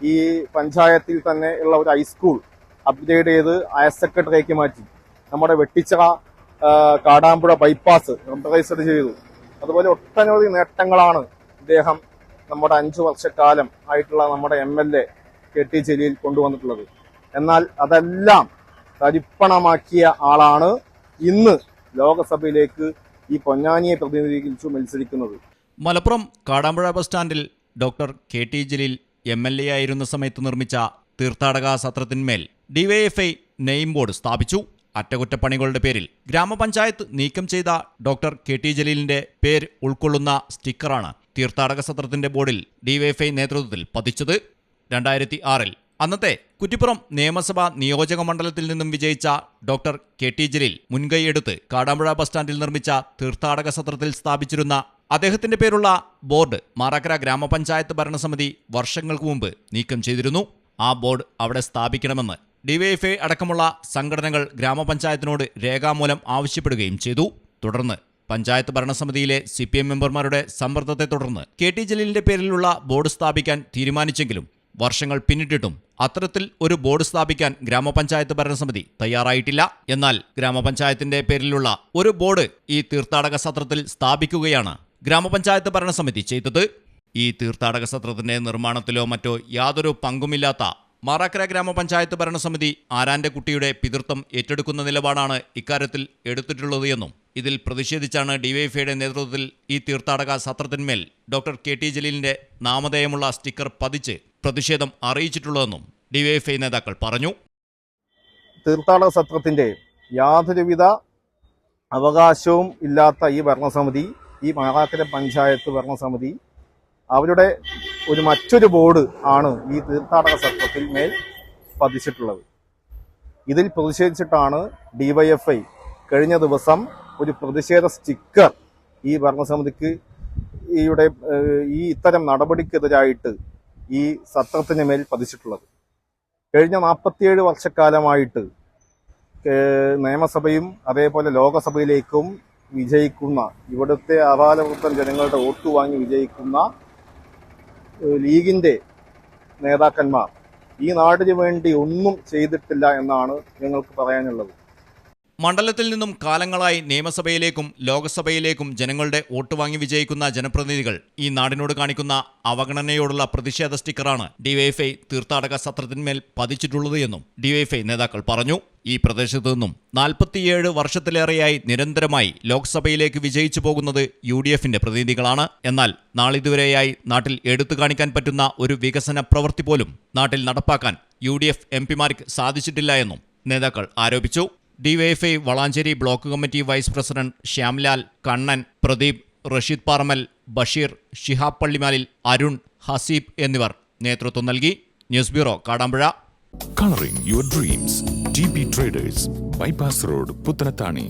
ഈ പഞ്ചായത്തിൽ തന്നെ ഉള്ള ഒരു ഹൈസ്കൂൾ അപ്ഗ്രേഡ് ചെയ്ത് ഹയർ സെക്കൻഡറിക്ക് മാറ്റി. നമ്മുടെ വെട്ടിച്ചിറ കാടാമ്പുഴ ബൈപ്പാസ് റബ്ബറൈസ്ഡ് ചെയ്തു. അതുപോലെ ഒട്ടനവധി നേട്ടങ്ങളാണ് ഇദ്ദേഹം നമ്മുടെ അഞ്ചു വർഷക്കാലം ആയിട്ടുള്ള നമ്മുടെ M L A K T Jaleel കൊണ്ടുവന്നിട്ടുള്ളത്. എന്നാൽ അതെല്ലാം തരിപ്പണമാക്കിയ ആളാണ് ഇന്ന് ലോകസഭയിലേക്ക് ഈ പൊന്നാനിയെ പ്രതിനിധീകരിച്ചു മത്സരിക്കുന്നത്. മലപ്പുറം കാടാമ്പുഴ ബസ് സ്റ്റാൻഡിൽ doctor K T Jaleel M L A ആയിരുന്ന സമയത്ത് നിർമ്മിച്ച തീർത്ഥാടക സത്രത്തിന്മേൽ ഡിവൈഎഫ്ഐ നെയിം ബോർഡ് സ്ഥാപിച്ചു. അറ്റകുറ്റപ്പണികളുടെ പേരിൽ ഗ്രാമപഞ്ചായത്ത് നീക്കം ചെയ്ത ഡോക്ടർ കെ ടി ജലീലിന്റെ പേര് ഉൾക്കൊള്ളുന്ന സ്റ്റിക്കറാണ് തീർത്ഥാടക സത്രത്തിന്റെ ബോർഡിൽ ഡിവൈഎഫ്ഐ നേതൃത്വത്തിൽ പതിച്ചത്. രണ്ടായിരത്തി ആറിൽ അന്നത്തെ കുറ്റിപ്പുറം നിയമസഭാ നിയോജക മണ്ഡലത്തിൽ നിന്നും വിജയിച്ച ഡോക്ടർ കെ ടി ജലീൽ മുൻകൈയെടുത്ത് കാടാമ്പുഴ ബസ് സ്റ്റാൻഡിൽ നിർമ്മിച്ച തീർത്ഥാടക സത്രത്തിൽ സ്ഥാപിച്ചിരുന്ന അദ്ദേഹത്തിന്റെ പേരുള്ള ബോർഡ് മാറാക്കര ഗ്രാമപഞ്ചായത്ത് ഭരണസമിതി വർഷങ്ങൾക്ക് മുമ്പ് നീക്കം ചെയ്തിരുന്നു. ആ ബോർഡ് അവിടെ സ്ഥാപിക്കണമെന്ന് ഡിവൈഎഫ്ഐ അടക്കമുള്ള സംഘടനകൾ ഗ്രാമപഞ്ചായത്തിനോട് രേഖാമൂലം ആവശ്യപ്പെടുകയും ചെയ്തു. തുടർന്ന് പഞ്ചായത്ത് ഭരണസമിതിയിലെ സി പി എം മെമ്പർമാരുടെ സമ്മർദ്ദത്തെ തുടർന്ന് കെ ടി ജലീലിന്റെ പേരിലുള്ള ബോർഡ് സ്ഥാപിക്കാൻ തീരുമാനിച്ചെങ്കിലും വർഷങ്ങൾ പിന്നിട്ടിട്ടും അത്തരത്തിൽ ഒരു ബോർഡ് സ്ഥാപിക്കാൻ ഗ്രാമപഞ്ചായത്ത് ഭരണസമിതി തയ്യാറായിട്ടില്ല. എന്നാൽ ഗ്രാമപഞ്ചായത്തിന്റെ പേരിലുള്ള ഒരു ബോർഡ് ഈ തീർത്ഥാടക സത്രത്തിൽ സ്ഥാപിക്കുകയാണ് ഗ്രാമപഞ്ചായത്ത് ഭരണസമിതി ചെയ്തത്. ഈ തീർത്ഥാടക സത്രത്തിന്റെ നിർമ്മാണത്തിലോ മറ്റോ യാതൊരു പങ്കുമില്ലാത്ത മാറാക്കര ഗ്രാമപഞ്ചായത്ത് ഭരണസമിതി ആരാന്റെ കുട്ടിയുടെ പിതൃത്വം ഏറ്റെടുക്കുന്ന നിലപാടാണ് ഇക്കാര്യത്തിൽ എടുത്തിട്ടുള്ളത് എന്നും ഇതിൽ പ്രതിഷേധിച്ചാണ് ഡിവൈഎഫ്ഐയുടെ നേതൃത്വത്തിൽ ഈ തീർത്ഥാടക സത്രത്തിന്മേൽ ഡോക്ടർ കെ. ടി. ജലീലിന്റെ നാമധേയമുള്ള സ്റ്റിക്കർ പതിച്ച് പ്രതിഷേധം അറിയിച്ചിട്ടുള്ളതെന്നും ഡിവൈഎഫ്ഐ നേതാക്കൾ പറഞ്ഞു. തീർത്ഥാടക സത്രത്തിന്റെ യാതൊരുവിധ അവകാശവും ഇല്ലാത്ത ഈ ഭരണസമിതി ഈ മാറാക്കര പഞ്ചായത്ത് ഭരണസമിതി അവരുടെ ഒരു മറ്റൊരു ബോർഡ് ആണ് ഈ തീർത്ഥാടക സത്രത്തിൽ മേൽ പതിച്ചിട്ടുള്ളത്. ഇതിൽ പ്രതിഷേധിച്ചിട്ടാണ് ഡിവൈഎഫ്ഐ കഴിഞ്ഞ ദിവസം ഒരു പ്രതിഷേധ സ്റ്റിക്കർ ഈ ഭരണസമിതിക്ക് ഈയുടെ ഈ ഇത്തരം നടപടിക്കെതിരായിട്ട് ഈ സത്രത്തിന് മേൽ പതിച്ചിട്ടുള്ളത്. കഴിഞ്ഞ നാൽപ്പത്തിയേഴ് വർഷക്കാലമായിട്ട് നിയമസഭയും അതേപോലെ ലോകസഭയിലേക്കും വിജയിക്കുന്ന ഇവിടുത്തെ അപാലവൃത്തം ജനങ്ങളുടെ വോട്ട് വാങ്ങി വിജയിക്കുന്ന ലീഗിന്റെ നേതാക്കന്മാർ ഈ നാടിനു വേണ്ടി ഒന്നും ചെയ്തിട്ടില്ല എന്നാണ് ഞങ്ങൾക്ക് പറയാനുള്ളത്. മണ്ഡലത്തിൽ നിന്നും കാലങ്ങളായി നിയമസഭയിലേക്കും ലോക്സഭയിലേക്കും ജനങ്ങളുടെ വോട്ട് വാങ്ങി വിജയിക്കുന്ന ജനപ്രതിനിധികൾ ഈ നാടിനോട് കാണിക്കുന്ന അവഗണനയോടുള്ള പ്രതിഷേധ സ്റ്റിക്കറാണ് ഡിവൈഎഫ്ഐ തീർത്ഥാടക സത്രത്തിന്മേൽ പതിച്ചിട്ടുള്ളത് എന്നും ഡിവൈഎഫ്ഐ നേതാക്കൾ പറഞ്ഞു. ഈ പ്രദേശത്തു നിന്നും നാൽപ്പത്തിയേഴ് വർഷത്തിലേറെയായി നിരന്തരമായി ലോക്സഭയിലേക്ക് വിജയിച്ചു പോകുന്നത് യു ഡി എഫിന്റെ പ്രതിനിധികളാണ്. എന്നാൽ നാളിതുവരെയായി നാട്ടിൽ എടുത്തു കാണിക്കാൻ പറ്റുന്ന ഒരു വികസന പ്രവൃത്തി പോലും നാട്ടിൽ നടപ്പാക്കാൻ യു ഡി എഫ് എം പിമാർക്ക് സാധിച്ചിട്ടില്ല എന്നും നേതാക്കൾ ആരോപിച്ചു. DYFI Valanchery block committee vice president Shyamlal Kannan Pradeep Rasheed Paramal Basheer Shihab Pallimalil Arun Haseeb എന്നിവർ നേതൃത്വം നൽകി news bureau Kadampuzha colouring your dreams. B traders bypass road Puttanatani.